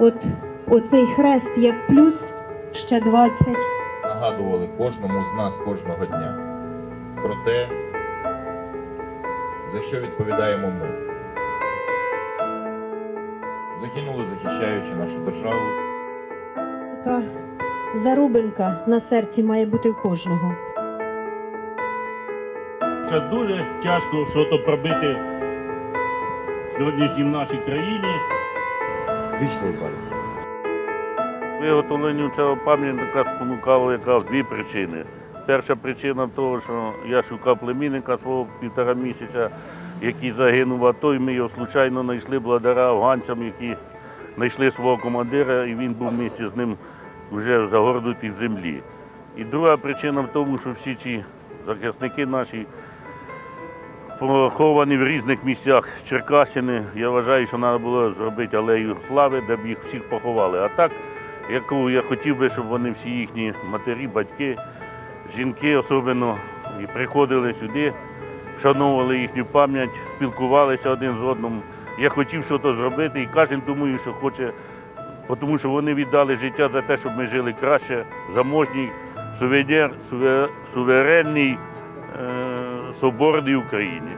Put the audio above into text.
От оцей хрест як плюс ще 20. нагадували кожному з нас кожного дня про те, за що відповідаємо ми. Загинули, захищаючи нашу державу. Така зарубинка на серці має бути в кожного. Це дуже тяжко щось пробити в сьогоднішній нашій країні. Вічний пам'ять. Виготовленню цього пам'ятника спонукало якраз дві причини. Перша причина того, що я шукав племінника свого півтора місяця, який загинув в АТО, і ми його случайно знайшли благодаря афганцям, які знайшли свого командира, і він був місці з ним вже загорнутий в землі. І друга причина в тому, що всі ці захисники наші поховані в різних місцях Черкащини. Я вважаю, що треба було зробити алею слави, де б їх всіх поховали. А так, яку я хотів би, щоб вони всі їхні матері, батьки, жінки особливо приходили сюди, вшановували їхню пам'ять, спілкувалися один з одним. Я хотів щось зробити, і кожен думаю, що хоче, тому що вони віддали життя за те, щоб ми жили краще, заможній, суверенній, е, соборній Україні.